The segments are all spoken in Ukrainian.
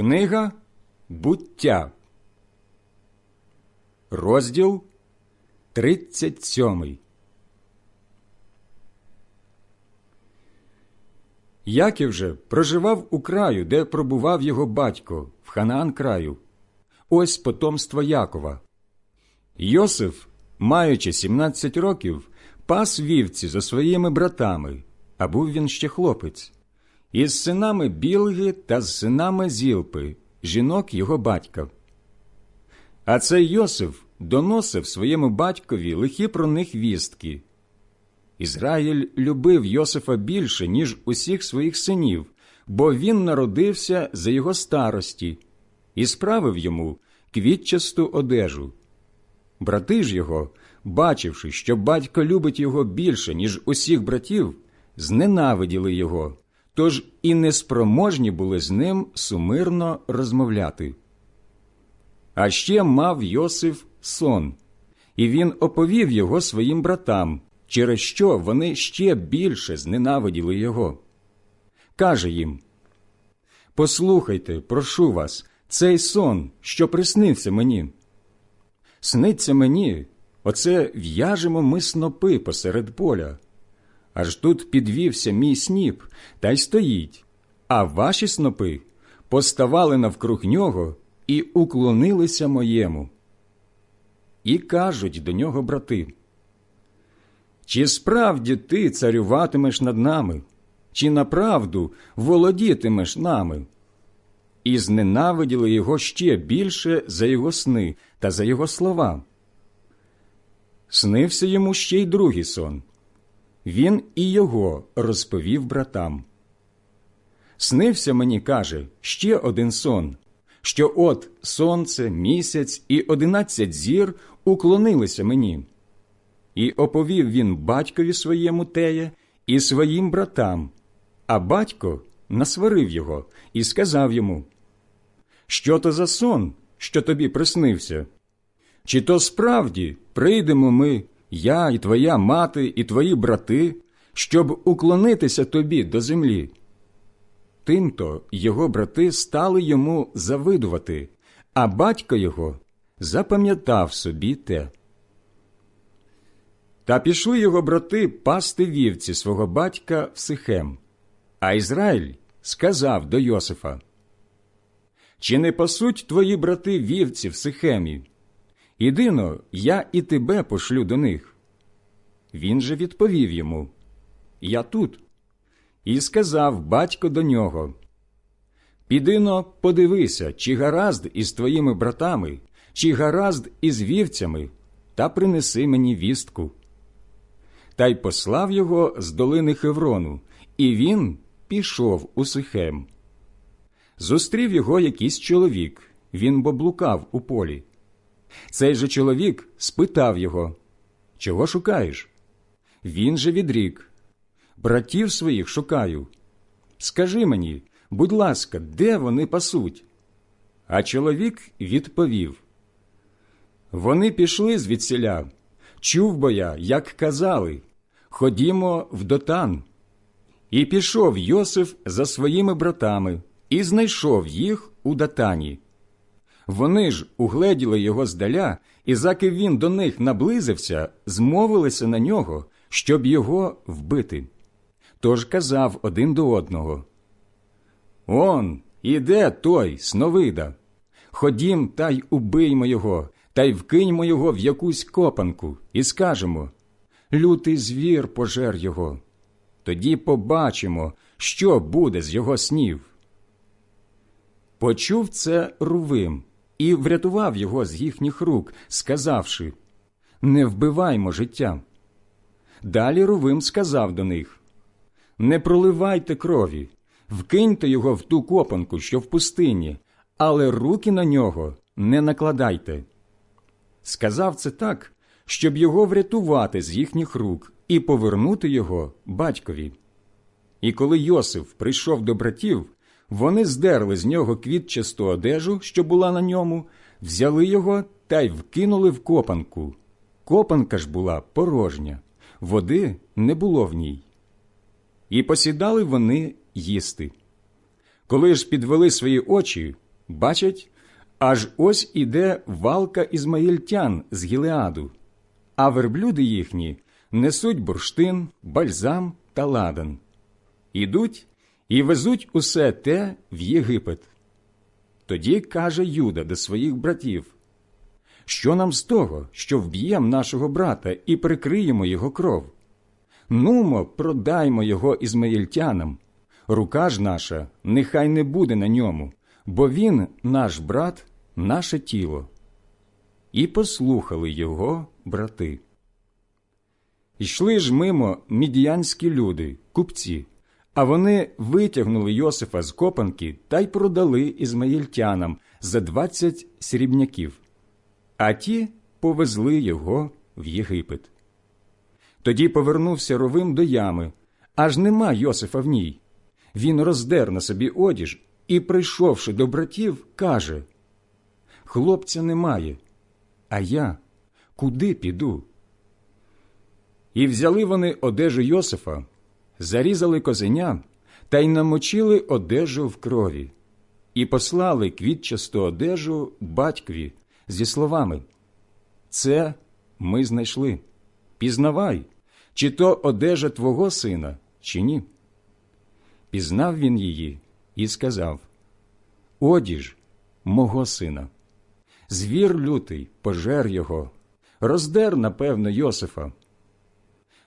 Книга буття, розділ 37. Яків же проживав у краю, де пробував його батько, в Ханаан краю. Ось потомство Якова. Йосиф, маючи 17 років, пас вівці за своїми братами, а був він ще хлопець, із синами Білги та з синами Зілпи, жінок його батька. А цей Йосиф доносив своєму батькові лихі про них вістки. Ізраїль любив Йосифа більше, ніж усіх своїх синів, бо він народився за його старості і справив йому квітчасту одежу. Брати ж його, бачивши, що батько любить його більше, ніж усіх братів, зненавиділи його, тож і неспроможні були з ним сумирно розмовляти. А ще мав Йосиф сон, і він оповів його своїм братам, через що вони ще більше зненавиділи його. Каже їм Послухайте, прошу вас, цей сон, що приснився мені. Сниться мені, оце в'яжемо ми снопи посеред поля. Аж тут підвівся мій сніп та й стоїть, а ваші снопи поставали навкруг нього і уклонилися моєму. І кажуть до нього брати. Чи справді ти царюватимеш над нами, чи направду володітимеш нами? І зненавиділи його ще більше за його сни та за його слова. Снився йому ще й другий сон. Він і його розповів братам. Снився мені, каже, ще один сон, що от сонце, місяць і одинадцять зір уклонилися мені. І оповів він батькові своєму теє і своїм братам, а батько насварив його і сказав йому Що то за сон, що тобі приснився? Чи то справді прийдемо ми, я і твоя мати, і твої брати, щоб уклонитися тобі до землі? Тимто його брати стали йому завидувати, а батько його запам'ятав собі те. Та пішли його брати пасти вівці свого батька в Сихем. А Ізраїль сказав до Йосифа Чи не пасуть твої брати вівці в Сихемі? Ідино, я і тебе пошлю до них. Він же відповів йому Я тут. І сказав батько до нього Підино, подивися, чи гаразд із твоїми братами, чи гаразд із вівцями, та принеси мені вістку. Та й послав його з долини Хеврону, і він пішов у Сихем. Зустрів його якийсь чоловік, він бо блукав у полі. Цей же чоловік спитав його Чого шукаєш? Він же відрік Братів своїх шукаю. Скажи мені, будь ласка, де вони пасуть? А чоловік відповів Вони пішли звідсіля. Чув бо я, як казали Ходімо в дотан. І пішов Йосиф за своїми братами і знайшов їх у датані. Вони ж угледіли його здаля, і заки він до них наблизився, змовилися на нього, щоб його вбити. Тож казав один до одного Он, іде той, сновида. Ходім та й убиймо його, та й вкиньмо його в якусь копанку, і скажемо Лютий звір пожер його. Тоді побачимо, що буде з його снів. Почув це Рувим і врятував його з їхніх рук, сказавши Не вбиваймо життя. Далі Рувим сказав до них Не проливайте крові, вкиньте його в ту копанку, що в пустині, але руки на нього не накладайте. Сказав це так, щоб його врятувати з їхніх рук і повернути його батькові. І коли Йосиф прийшов до братів, вони здерли з нього квітчасту одежу, що була на ньому, взяли його та й вкинули в копанку. Копанка ж була порожня, води не було в ній. І посідали вони їсти. Коли ж підвели свої очі, бачать, аж ось іде валка ізмаїльтян з Гілеаду, а верблюди їхні несуть бурштин, бальзам та ладан. Ідуть і везуть усе те в Єгипет. Тоді каже Юда до своїх братів що нам з того, що вб'ємо нашого брата і прикриємо його кров? Нумо, продаймо його ізмаїльтянам. Рука ж наша нехай не буде на ньому, бо він, наш брат, наше тіло. І послухали його брати. Йшли ж мимо мідіянські люди, купці, а вони витягнули Йосифа з копанки та й продали ізмаїльтянам за двадцять срібняків а ті повезли його в Єгипет. Тоді повернувся ровим до ями, аж нема Йосифа в ній. Він роздер на собі одіж і, прийшовши до братів, каже Хлопця немає, а я куди піду? І взяли вони одежу Йосифа, зарізали козеня та й намочили одежу в крові, і послали квітчасту одежу батькові зі словами Це ми знайшли. Пізнавай, чи то одежа твого сина, чи ні. Пізнав він її і сказав Одіж мого сина. Звір лютий пожер його, роздер, напевно, Йосифа.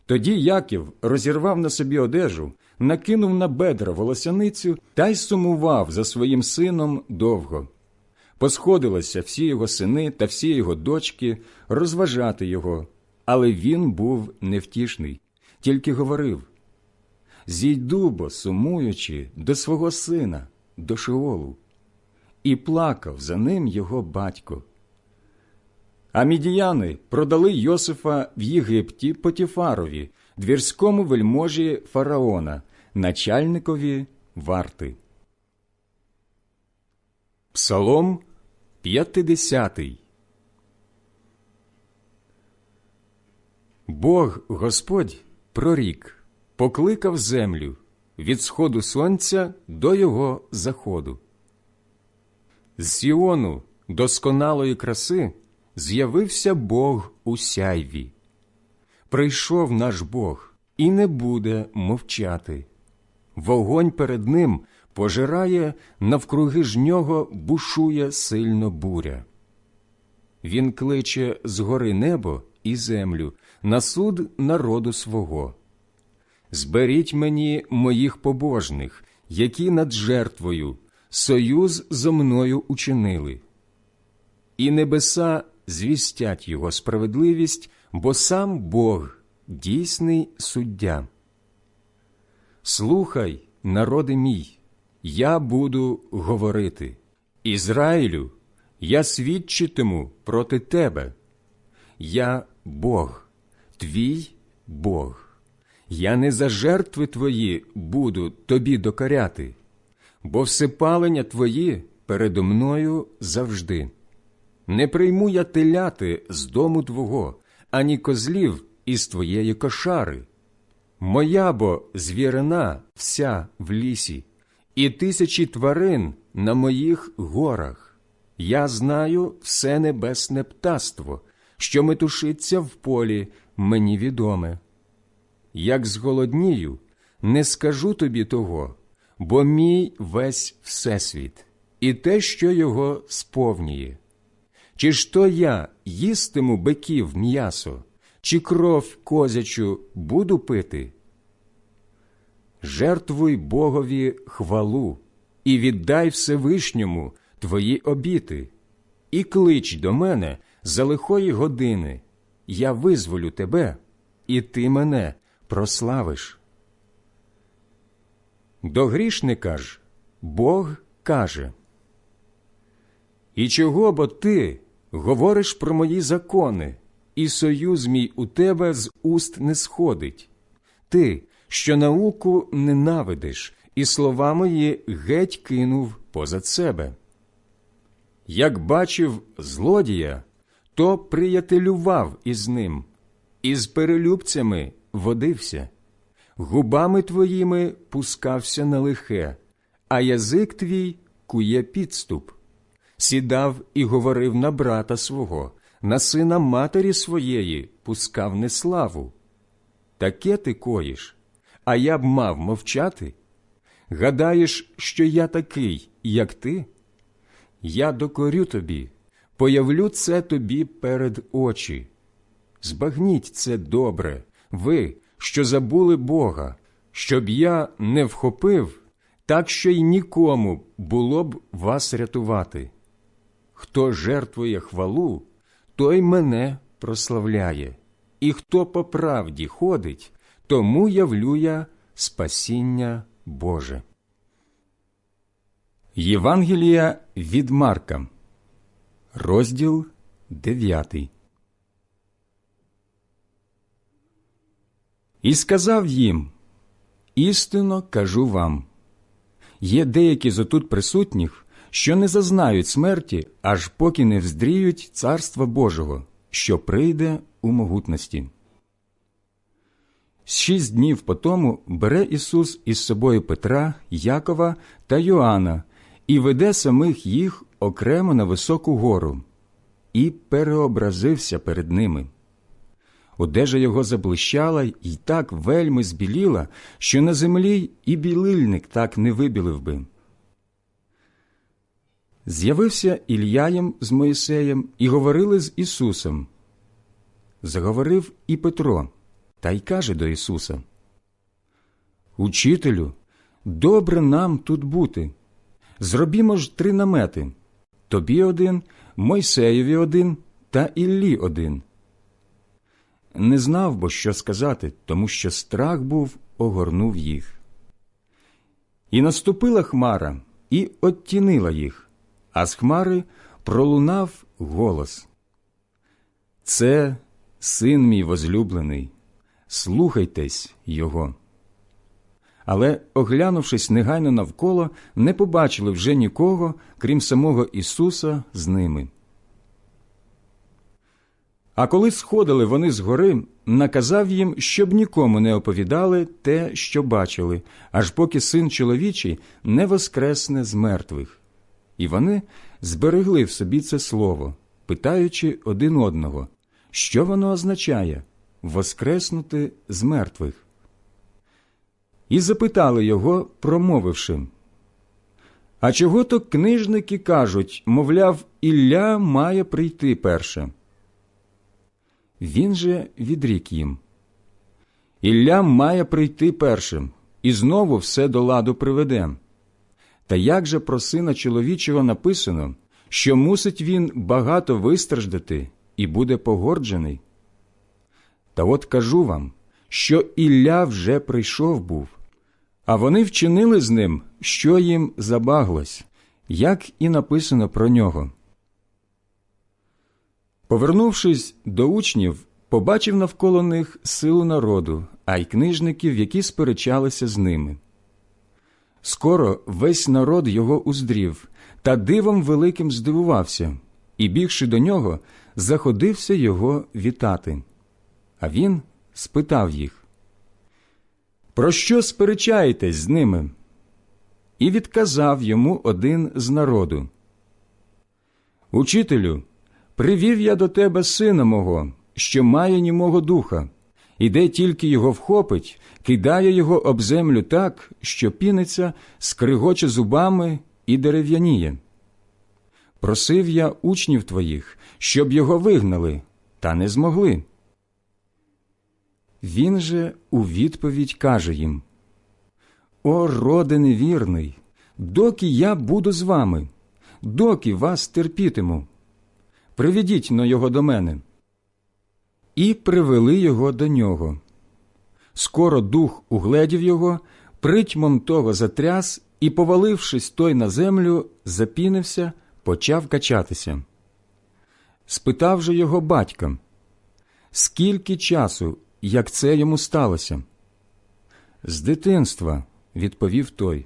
Тоді Яків розірвав на собі одежу, накинув на бедра волосяницю та й сумував за своїм сином довго посходилися всі його сини та всі його дочки розважати його, але він був невтішний, тільки говорив Зійду бо, сумуючи, до свого сина, до Шеолу, і плакав за ним його батько. А мідіяни продали Йосифа в Єгипті Потіфарові, двірському вельможі фараона, начальникові варти. Псалом П'ятидесятий. Бог Господь прорік, покликав землю від сходу сонця до його заходу. З Сіону досконалої краси з'явився Бог у сяйві. Прийшов наш Бог і не буде мовчати. Вогонь перед ним пожирає, навкруги ж нього бушує сильно буря. Він кличе з гори небо і землю на суд народу свого. Зберіть мені моїх побожних, які над жертвою союз зо мною учинили. І небеса звістять його справедливість, бо сам Бог дійсний суддя. Слухай, народи мій, я буду говорити Ізраїлю, я свідчитиму проти тебе. Я Бог, твій Бог. Я не за жертви твої буду тобі докаряти, бо всепалення твої передо мною завжди. Не прийму я теляти з дому твого, ані козлів із твоєї кошари. Моя бо звірина вся в лісі і тисячі тварин на моїх горах. Я знаю все небесне птаство, що метушиться в полі, мені відоме. Як зголоднію, не скажу тобі того, бо мій весь всесвіт, і те, що його сповнює. Чи ж то я їстиму биків м'ясо, чи кров козячу буду пити? жертвуй Богові хвалу і віддай Всевишньому твої обіти, і клич до мене за лихої години. Я визволю тебе, і ти мене прославиш. До грішника ж Бог каже І чого бо ти говориш про мої закони, і союз мій у тебе з уст не сходить? Ти, що науку ненавидиш, і слова мої геть кинув позад себе. Як бачив злодія, то приятелював із ним, і з перелюбцями водився, губами твоїми пускався на лихе, а язик твій кує підступ. Сідав і говорив на брата свого, на сина матері своєї пускав неславу. Таке ти коїш, а я б мав мовчати? Гадаєш, що я такий, як ти? Я докорю тобі, появлю це тобі перед очі. Збагніть це добре, ви, що забули Бога, щоб я не вхопив, так що й нікому було б вас рятувати. Хто жертвує хвалу, той мене прославляє, і хто по правді ходить, тому явлю я спасіння Боже. Євангелія від Марка, розділ 9 І сказав їм Істинно кажу вам є деякі з отут присутніх, що не зазнають смерті, аж поки не вздріють Царства Божого, що прийде у могутності. Шість днів потому бере Ісус із собою Петра, Якова та Йоанна і веде самих їх окремо на високу гору, і переобразився перед ними. Одежа його заблищала і так вельми збіліла, що на землі і білильник так не вибілив би. З'явився Ільяєм з Моїсеєм і говорили з Ісусом. Заговорив і Петро, та й каже до Ісуса: Учителю, добре нам тут бути. Зробімо ж три намети тобі один, Мойсеєві один та Іллі один. Не знав бо, що сказати, тому що страх був огорнув їх. І наступила хмара і оттінила їх, а з хмари пролунав голос. Це син мій возлюблений, слухайтесь його. Але, оглянувшись негайно навколо, не побачили вже нікого, крім самого Ісуса, з ними. А коли сходили вони з гори, наказав їм, щоб нікому не оповідали те, що бачили, аж поки син чоловічий не воскресне з мертвих. І вони зберегли в собі це слово, питаючи один одного, що воно означає воскреснути з мертвих. І запитали його, промовивши А чого то книжники кажуть, мовляв, Ілля має прийти перше. Він же відрік їм. Ілля має прийти першим і знову все до ладу приведе. Та як же про сина чоловічого написано, що мусить він багато вистраждати і буде погорджений? Та от кажу вам, що Ілля вже прийшов був, а вони вчинили з ним, що їм забаглось, як і написано про нього. Повернувшись до учнів, побачив навколо них силу народу, а й книжників, які сперечалися з ними. Скоро весь народ його уздрів та дивом великим здивувався, і, бігши до нього, заходився його вітати. А він спитав їх Про що сперечаєтесь з ними? І відказав йому один з народу Учителю. Привів я до тебе сина мого, що має німого духа, і де тільки його вхопить, кидає його об землю так, що піниться, скригоче зубами і дерев'яніє. Просив я учнів твоїх, щоб його вигнали, та не змогли. Він же у відповідь каже їм О, роде невірний, доки я буду з вами, доки вас терпітиму приведіть но його до мене. І привели його до нього. Скоро дух угледів його, притьмом того затряс і, повалившись той на землю, запінився, почав качатися. Спитав же його батька, скільки часу, як це йому сталося? З дитинства, відповів той.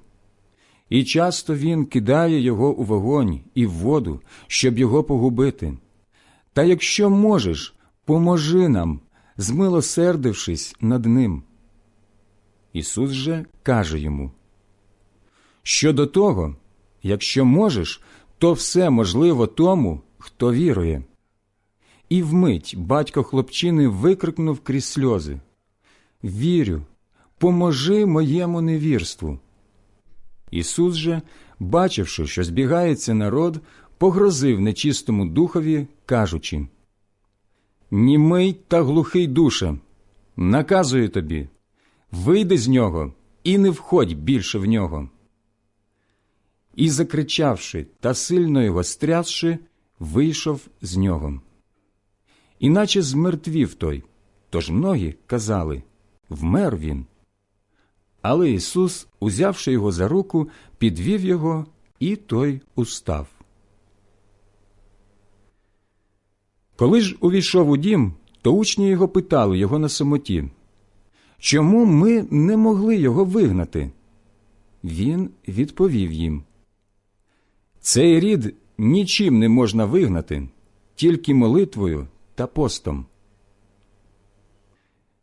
І часто він кидає його у вогонь і в воду, щоб його погубити. Та якщо можеш, поможи нам, змилосердившись над ним. Ісус же каже йому Щодо того, якщо можеш, то все можливо тому, хто вірує. І вмить батько хлопчини викрикнув крізь сльози Вірю, поможи моєму невірству. Ісус же, бачивши, що збігається народ, погрозив нечистому духові, кажучи Німий та глухий душе, наказую тобі, вийди з нього і не входь більше в нього. І, закричавши та сильно його стрясши, вийшов з нього. Іначе змертвів той, тож многі казали вмер він. Але Ісус, узявши його за руку, підвів його, і той устав. Коли ж увійшов у дім, то учні його питали його на самоті Чому ми не могли його вигнати? Він відповів їм Цей рід нічим не можна вигнати, тільки молитвою та постом.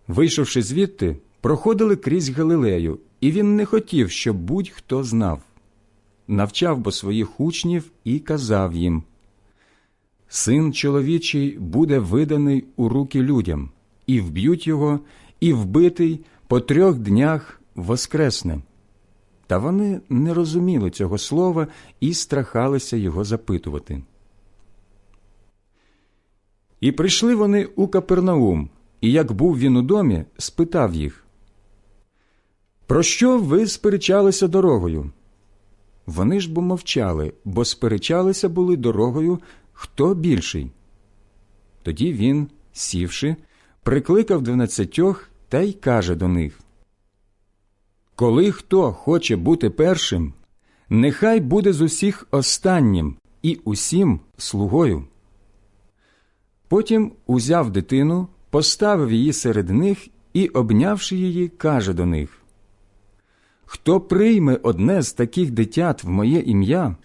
Вийшовши звідти, проходили крізь Галилею, і він не хотів, щоб будь-хто знав. Навчав бо своїх учнів і казав їм Син чоловічий буде виданий у руки людям, і вб'ють його, і вбитий по трьох днях воскресне. Та вони не розуміли цього слова і страхалися його запитувати. І прийшли вони у Капернаум, і як був він у домі, спитав їх Про що ви сперечалися дорогою? Вони ж бо мовчали, бо сперечалися були дорогою хто більший. Тоді він, сівши, прикликав дванадцятьох та й каже до них Коли хто хоче бути першим, нехай буде з усіх останнім і усім слугою. Потім узяв дитину, поставив її серед них і, обнявши її, каже до них Хто прийме одне з таких дитят в моє ім'я,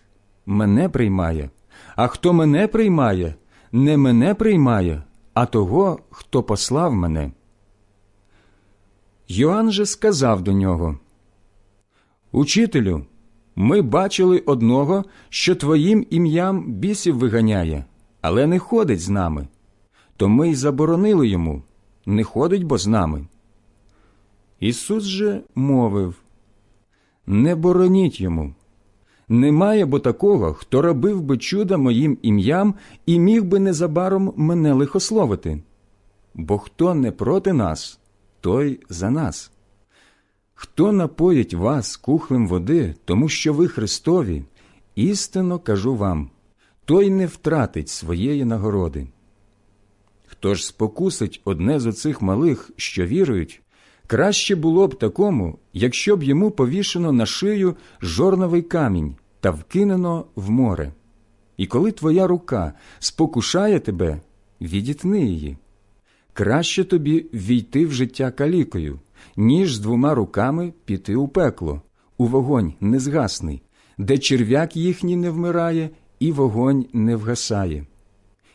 мене приймає, а хто мене приймає, не мене приймає, а того, хто послав мене. Йоанн же сказав до нього Учителю, ми бачили одного, що твоїм ім'ям бісів виганяє, але не ходить з нами. То ми й заборонили йому не ходить бо з нами. Ісус же мовив Не бороніть йому. Немає бо такого, хто робив би чуда моїм ім'ям і міг би незабаром мене лихословити. Бо хто не проти нас, той за нас. Хто напоїть вас кухлем води, тому що ви Христові, істинно кажу вам, той не втратить своєї нагороди. Хто ж спокусить одне з оцих малих, що вірують, краще було б такому, якщо б йому повішено на шию жорновий камінь та вкинено в море. І коли твоя рука спокушає тебе, відітни її. Краще тобі війти в життя калікою, ніж з двома руками піти у пекло, у вогонь незгасний, де черв'як їхній не вмирає, і вогонь не вгасає.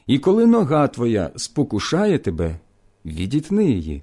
І коли нога твоя спокушає тебе, відітни її.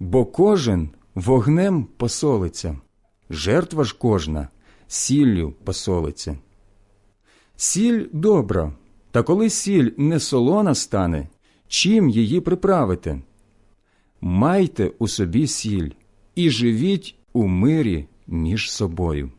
Бо кожен вогнем посолиться, жертва ж кожна сіллю посолиться. Сіль добра, та коли сіль не солона стане, чим її приправити? Майте у собі сіль і живіть у мирі між собою.